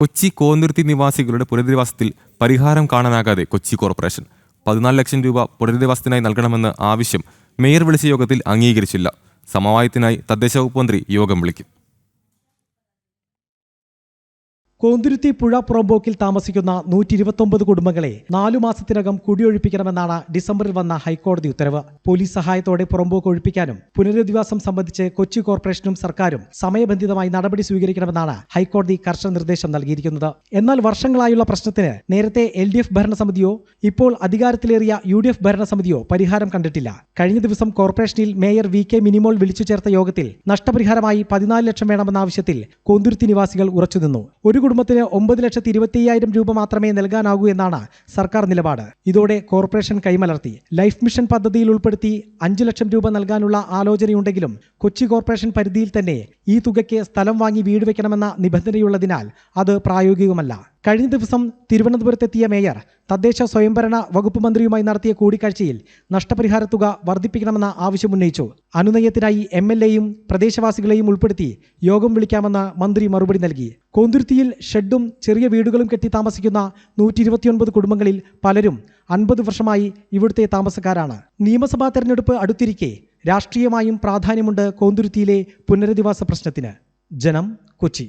കൊച്ചി കോന്തുരുത്തി നിവാസികളുടെ പുനരധിവാസത്തിൽ പരിഹാരം കാണാനാകാതെ കൊച്ചി കോർപ്പറേഷൻ പതിനാല് ലക്ഷം രൂപ പുനരധിവാസത്തിനായി നൽകണമെന്ന ആവശ്യം മേയർ വിളിച്ച യോഗത്തിൽ അംഗീകരിച്ചില്ല. സമവായത്തിനായി തദ്ദേശ വകുപ്പ് മന്ത്രി യോഗം വിളിക്കും. കോന്തുരുത്തി പുഴ പുറമ്പോക്കിൽ താമസിക്കുന്ന നൂറ്റി ഇരുപത്തൊമ്പത് കുടുംബങ്ങളെ നാലു മാസത്തിനകം കുടിയൊഴിപ്പിക്കണമെന്നാണ് ഡിസംബറിൽ വന്ന ഹൈക്കോടതി ഉത്തരവ്. പോലീസ് സഹായത്തോടെ പുറമ്പോക്ക് ഒഴിപ്പിക്കാനും പുനരധിവാസം സംബന്ധിച്ച് കൊച്ചി കോർപ്പറേഷനും സർക്കാരും സമയബന്ധിതമായി നടപടി സ്വീകരിക്കണമെന്നാണ് ഹൈക്കോടതി കർശന നിർദ്ദേശം നൽകിയിരിക്കുന്നത്. എന്നാൽ വർഷങ്ങളായുള്ള പ്രശ്നത്തിന് നേരത്തെ എൽ ഡി എഫ് ഭരണസമിതിയോ ഇപ്പോൾ അധികാരത്തിലേറിയ യു ഡി എഫ് ഭരണസമിതിയോ പരിഹാരം കണ്ടിട്ടില്ല. കഴിഞ്ഞ ദിവസം കോർപ്പറേഷനിൽ മേയർ വി കെ മിനിമോൾ വിളിച്ചു ചേർത്ത യോഗത്തിൽ നഷ്ടപരിഹാരമായി പതിനാല് ലക്ഷം വേണമെന്ന ആവശ്യത്തിൽ കോന്തുരുത്തി നിവാസികൾ ഉറച്ചുനിന്നു. ഒരു കുടുംബത്തിന് ഒമ്പത് ലക്ഷത്തി ഇരുപത്തി അയ്യായിരം രൂപ മാത്രമേ നൽകാനാകൂ എന്നാണ് സർക്കാർ നിലപാട്. ഇതോടെ കോർപ്പറേഷൻ കൈമലർത്തി. ലൈഫ് മിഷൻ പദ്ധതിയിൽ ഉൾപ്പെടുത്തി അഞ്ചു ലക്ഷം രൂപ നൽകാനുള്ള ആലോചനയുണ്ടെങ്കിലും കൊച്ചി കോർപ്പറേഷൻ പരിധിയിൽ തന്നെ ഈ തുകയ്ക്ക് സ്ഥലം വാങ്ങി വീട് വെക്കണമെന്ന നിബന്ധനയുള്ളതിനാൽ അത് പ്രായോഗികമല്ല. കഴിഞ്ഞ ദിവസം തിരുവനന്തപുരത്തെത്തിയ മേയർ തദ്ദേശ സ്വയംഭരണ വകുപ്പ് മന്ത്രിയുമായി നടത്തിയ കൂടിക്കാഴ്ചയിൽ നഷ്ടപരിഹാര തുക വർദ്ധിപ്പിക്കണമെന്ന ആവശ്യമുന്നയിച്ചു അനുനയത്തിനായി എം എൽ എയും പ്രദേശവാസികളെയും ഉൾപ്പെടുത്തി യോഗം വിളിക്കാമെന്ന് മന്ത്രി മറുപടി നൽകി. കോന്തുരുത്തിയിൽ ഷെഡും ചെറിയ വീടുകളും കെട്ടി താമസിക്കുന്ന നൂറ്റി കുടുംബങ്ങളിൽ പലരും അൻപത് വർഷമായി ഇവിടുത്തെ താമസക്കാരാണ്. നിയമസഭാ തെരഞ്ഞെടുപ്പ് അടുത്തിരിക്കെ രാഷ്ട്രീയമായും പ്രാധാന്യമുണ്ട് കോന്തുരുത്തിയിലെ പുനരധിവാസ പ്രശ്നത്തിന്. ജനം കൊച്ചി.